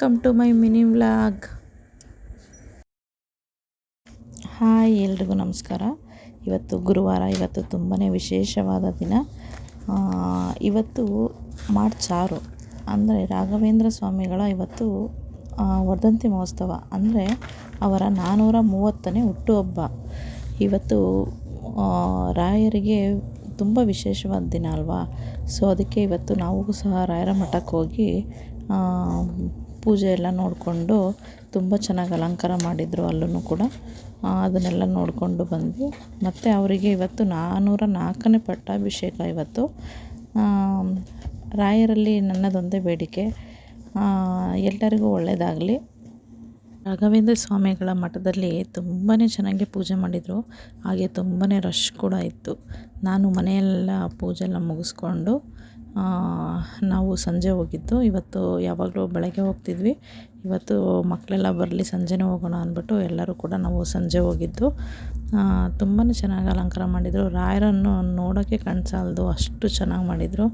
Welcome to my mini vlog hi ಎಲ್ರಿಗೂ ನಮಸ್ಕಾರ. ಇವತ್ತು ಗುರುವಾರ, ಇವತ್ತು ತುಂಬಾ ವಿಶೇಷವಾದ ದಿನ. ಇವತ್ತು ಮಾರ್ಚ್ ಆರು, ಅಂದರೆ ರಾಘವೇಂದ್ರ ಸ್ವಾಮಿಗಳ ಇವತ್ತು ವರ್ಧಂತಿ ಮಹೋತ್ಸವ, ಅಂದರೆ ಅವರ ನಾನ್ನೂರ ಮೂವತ್ತನೇ ಹುಟ್ಟುಹಬ್ಬ. ಇವತ್ತು ರಾಯರಿಗೆ ತುಂಬ ವಿಶೇಷವಾದ ದಿನ ಅಲ್ವಾ? ಸೊ ಅದಕ್ಕೆ ಇವತ್ತು ನಾವು ಸಹ ರಾಯರ ಮಠಕ್ಕೆ ಹೋಗಿ ಪೂಜೆ ಎಲ್ಲ ನೋಡಿಕೊಂಡು ತುಂಬ ಚೆನ್ನಾಗಿ ಅಲಂಕಾರ ಮಾಡಿದರು ಅಲ್ಲೂ ಕೂಡ. ಅದನ್ನೆಲ್ಲ ನೋಡಿಕೊಂಡು ಬಂದ್ವಿ. ಮತ್ತು ಅವರಿಗೆ ಇವತ್ತು ನಾನ್ನೂರ ನಾಲ್ಕನೇ ಪಟ್ಟಾಭಿಷೇಕ ಇವತ್ತು. ರಾಯರಲ್ಲಿ ನನ್ನದೊಂದೇ ಬೇಡಿಕೆ. ಎಲ್ಲರಿಗೂ ಒಳ್ಳೆಯದಾಗಲಿ ರಾಘವೇಂದ್ರ ಸ್ವಾಮಿಗಳ ಮಠದಲ್ಲಿ ತುಂಬಾ ಚೆನ್ನಾಗಿ ಪೂಜೆ ಮಾಡಿದರು. ಹಾಗೆ ತುಂಬಾ ರಶ್ ಕೂಡ ಇತ್ತು. ನಾನು ಮನೆಯೆಲ್ಲ ಪೂಜೆ ಎಲ್ಲ ಮುಗಿಸ್ಕೊಂಡು ನಾವು ಸಂಜೆ ಹೋಗಿದ್ದು. ಇವತ್ತು ಯಾವಾಗಲೂ ಬೆಳಗ್ಗೆ ಹೋಗ್ತಿದ್ವಿ. ಇವತ್ತು ಮಕ್ಕಳೆಲ್ಲ ಬರಲಿ, ಸಂಜೆನೇ ಹೋಗೋಣ ಅಂದ್ಬಿಟ್ಟು ಎಲ್ಲರೂ ಕೂಡ ನಾವು ಸಂಜೆ ಹೋಗಿದ್ದು. ತುಂಬಾ ಚೆನ್ನಾಗಿ ಅಲಂಕಾರ ಮಾಡಿದರು. ರಾಯರನ್ನು ನೋಡೋಕ್ಕೆ ಕಣ್ಸಾಲ್ದು ಅಷ್ಟು ಚೆನ್ನಾಗಿ ಮಾಡಿದರು.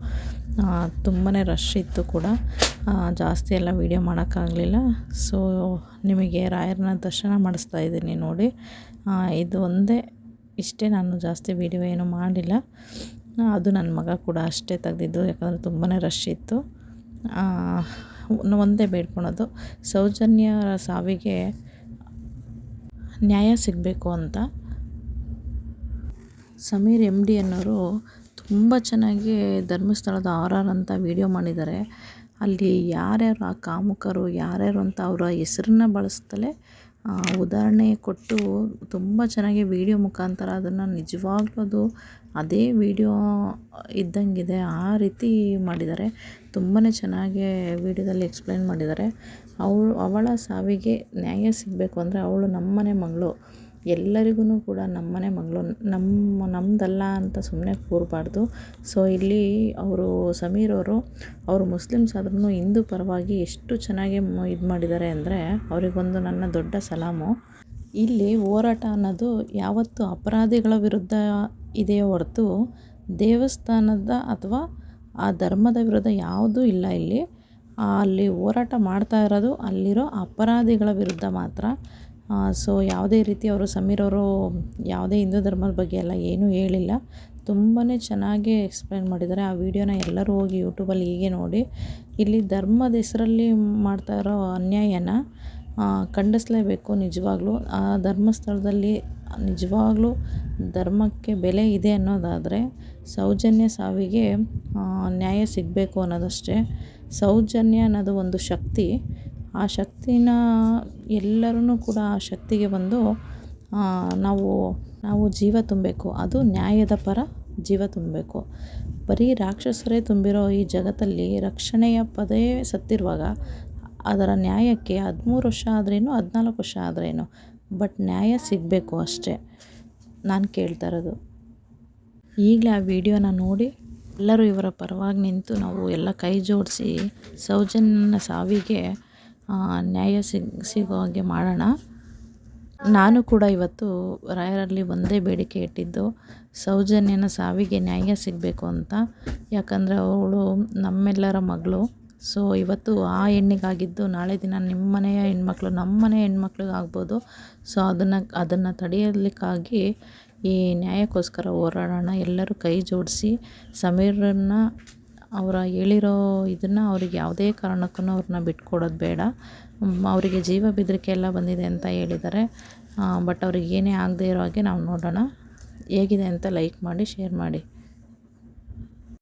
ತುಂಬಾ ರಶ್ ಇತ್ತು ಕೂಡ. ಜಾಸ್ತಿ ಎಲ್ಲ ವೀಡಿಯೋ ಮಾಡೋಕ್ಕಾಗಲಿಲ್ಲ. ಸೊ ನಿಮಗೆ ರಾಯರನ್ನ ದರ್ಶನ ಮಾಡಿಸ್ತಾ ಇದ್ದೀನಿ ನೋಡಿ. ಇದು ಒಂದೇ, ಇಷ್ಟೇ ನಾನು ಜಾಸ್ತಿ ವೀಡಿಯೋ ಏನು ಮಾಡಿಲ್ಲ. ಅದು ನನ್ನ ಮಗ ಕೂಡ ಅಷ್ಟೇ ತೆಗೆದಿದ್ದು, ಯಾಕಂದರೆ ತುಂಬಾ ರಶ್ ಇತ್ತು. ಒಂದೇ ಬೇಡ್ಕೊಳೋದು. ಸೌಜನ್ಯ ಸಾವಿಗೆ ನ್ಯಾಯ ಸಿಗಬೇಕು ಅಂತ ಸಮೀರ್ ಎಂ ಡಿ ಅನ್ನೋರು ತುಂಬ ಚೆನ್ನಾಗಿ ಧರ್ಮಸ್ಥಳದ ಆರ್ ಆರ್ ಅಂತ ವೀಡಿಯೋ ಮಾಡಿದ್ದಾರೆ. ಅಲ್ಲಿ ಯಾರ್ಯಾರು ಆ ಕಾಮುಕರು, ಯಾರ್ಯಾರು ಅಂತ ಅವರ ಹೆಸರನ್ನ ಬಳಸ್ತಲೇ ಉದಾಹರಣೆ ಕೊಟ್ಟು ತುಂಬ ಚೆನ್ನಾಗಿ ವೀಡಿಯೋ ಮುಖಾಂತರ ಅದನ್ನು ನಿಜವಾಗ್ಲೂ ಅದು ಅದೇ ವೀಡಿಯೋ ಇದ್ದಂಗಿದೆ. ಆ ರೀತಿ ಮಾಡಿದ್ದಾರೆ. ತುಂಬಾ ಚೆನ್ನಾಗಿ ವೀಡಿಯೋದಲ್ಲಿ ಎಕ್ಸ್ಪ್ಲೈನ್ ಮಾಡಿದ್ದಾರೆ. ಅವಳು, ಅವಳ ಸಾವಿಗೆ ನ್ಯಾಯ ಸಿಗಬೇಕು ಅಂದರೆ ಅವಳು ನಮ್ಮನೆ ಮಗಳು. ಎಲ್ಲರಿಗೂ ಕೂಡ ನಮ್ಮನೆ ಮಗಳು ನಮ್ಮ ನಮ್ಮದಲ್ಲ ಅಂತ ಸುಮ್ಮನೆ ಕೂರಬಾರ್ದು. ಸೊ ಇಲ್ಲಿ ಅವರು ಸಮೀರ್ ಅವರು ಅವರು ಮುಸ್ಲಿಮ್ಸ್ ಆದ್ರೂ ಹಿಂದೂ ಪರವಾಗಿ ಎಷ್ಟು ಚೆನ್ನಾಗಿ ಇದು ಮಾಡಿದ್ದಾರೆ ಅಂದರೆ ಅವರಿಗೊಂದು ನನ್ನ ದೊಡ್ಡ ಸಲಾಮು. ಇಲ್ಲಿ ಹೋರಾಟ ಅನ್ನೋದು ಯಾವತ್ತು ಅಪರಾಧಿಗಳ ವಿರುದ್ಧ ಇದೆಯೋ ಹೊರತು ದೇವಸ್ಥಾನದ ಅಥವಾ ಆ ಧರ್ಮದ ವಿರುದ್ಧ ಯಾವುದೂ ಇಲ್ಲ ಇಲ್ಲಿ. ಅಲ್ಲಿ ಹೋರಾಟ ಮಾಡ್ತಾ ಇರೋದು ಅಲ್ಲಿರೋ ಅಪರಾಧಿಗಳ ವಿರುದ್ಧ ಮಾತ್ರ. ಸೊ ಯಾವುದೇ ರೀತಿ ಅವರು ಸಮೀರ್ ಅವರು ಯಾವುದೇ ಹಿಂದೂ ಧರ್ಮದ ಬಗ್ಗೆ ಎಲ್ಲ ಏನೂ ಹೇಳಿಲ್ಲ. ತುಂಬಾ ಚೆನ್ನಾಗಿ ಎಕ್ಸ್ಪ್ಲೈನ್ ಮಾಡಿದ್ದಾರೆ. ಆ ವಿಡಿಯೋನ ಎಲ್ಲರೂ ಹೋಗಿ ಯೂಟ್ಯೂಬಲ್ಲಿ ಹೀಗೆ ನೋಡಿ. ಇಲ್ಲಿ ಧರ್ಮದ ಹೆಸರಲ್ಲಿ ಮಾಡ್ತಾ ಇರೋ ಅನ್ಯಾಯನ ಖಂಡಿಸ್ಲೇಬೇಕು ನಿಜವಾಗ್ಲೂ. ಆ ಧರ್ಮಸ್ಥಳದಲ್ಲಿ ನಿಜವಾಗ್ಲೂ ಧರ್ಮಕ್ಕೆ ಬೆಲೆ ಇದೆ ಅನ್ನೋದಾದರೆ ಸೌಜನ್ಯ ಸಾವಿಗೆ ನ್ಯಾಯ ಸಿಗಬೇಕು ಅನ್ನೋದಷ್ಟೇ. ಸೌಜನ್ಯ ಅನ್ನೋದು ಒಂದು ಶಕ್ತಿ. ಆ ಶಕ್ತಿನ ಎಲ್ಲರೂ ಕೂಡ ಆ ಶಕ್ತಿಗೆ ಬಂದು ನಾವು ನಾವು ಜೀವ ತುಂಬಬೇಕು. ಅದು ನ್ಯಾಯದ ಪರ ಜೀವ ತುಂಬಬೇಕು. ಬರೀ ರಾಕ್ಷಸರೇ ತುಂಬಿರೋ ಈ ಜಗತ್ತಲ್ಲಿ ರಕ್ಷಣೆಯ ಪದೇ ಸತ್ತಿರುವಾಗ ಅದರ ನ್ಯಾಯಕ್ಕೆ ಹದಿಮೂರು ವರ್ಷ ಆದ್ರೇನು, ಹದಿನಾಲ್ಕು ವರ್ಷ ಆದ್ರೇನು? ಬಟ್ ನ್ಯಾಯ ಸಿಗಬೇಕು ಅಷ್ಟೇ. ನಾನು ಕೇಳ್ತಾ ಇರೋದು. ಈಗಲೇ ಆ ವಿಡಿಯೋನ ನೋಡಿ ಎಲ್ಲರೂ ಇವರ ಪರವಾಗಿ ನಿಂತು ನಾವು ಎಲ್ಲ ಕೈ ಜೋಡಿಸಿ ಸೌಜನ್ಯನ ಸಾವಿಗೆ ನ್ಯಾಯ ಸಿಗ್ ಸಿಗೋ ಹಾಗೆ ಮಾಡೋಣ. ನಾನು ಕೂಡ ಇವತ್ತು ರಾಯರಲ್ಲಿ ಒಂದೇ ಬೇಡಿಕೆ ಇಟ್ಟಿದ್ದು, ಸೌಜನ್ಯನ ಸಾವಿಗೆ ನ್ಯಾಯ ಸಿಗಬೇಕು ಅಂತ. ಯಾಕಂದರೆ ಅವಳು ನಮ್ಮೆಲ್ಲರ ಮಗಳು. ಸೊ ಇವತ್ತು ಆ ಹೆಣ್ಣಿಗಾಗಿದ್ದು ನಾಳೆ ದಿನ ನಿಮ್ಮ ಮನೆಯ ಹೆಣ್ಮಕ್ಳು ನಮ್ಮ ಮನೆಯ ಹೆಣ್ಮಕ್ಳಿಗಾಗ್ಬೋದು ಸೊ ಅದನ್ನು ಅದನ್ನು ತಡೆಯಲಿಕ್ಕಾಗಿ ಈ ನ್ಯಾಯಕ್ಕೋಸ್ಕರ ಹೋರಾಡೋಣ. ಎಲ್ಲರೂ ಕೈ ಜೋಡಿಸಿ, ಸಮೀರನ್ನ ಅವರ ಹೇಳಿರೋ ಇದನ್ನು ಅವ್ರಿಗೆ ಯಾವುದೇ ಕಾರಣಕ್ಕೂ ಅವ್ರನ್ನ ಬಿಟ್ಕೊಡೋದು ಬೇಡ. ಅವರಿಗೆ ಜೀವ ಬೆದರಿಕೆ ಎಲ್ಲ ಬಂದಿದೆ ಅಂತ ಹೇಳಿದ್ದಾರೆ. ಬಟ್ ಅವ್ರಿಗೆ ಏನೇ ಆಗದೇ ಇರೋ ಹಾಗೆ ನಾವು ನೋಡೋಣ. ಹೇಗಿದೆ ಅಂತ ಲೈಕ್ ಮಾಡಿ ಶೇರ್ ಮಾಡಿ.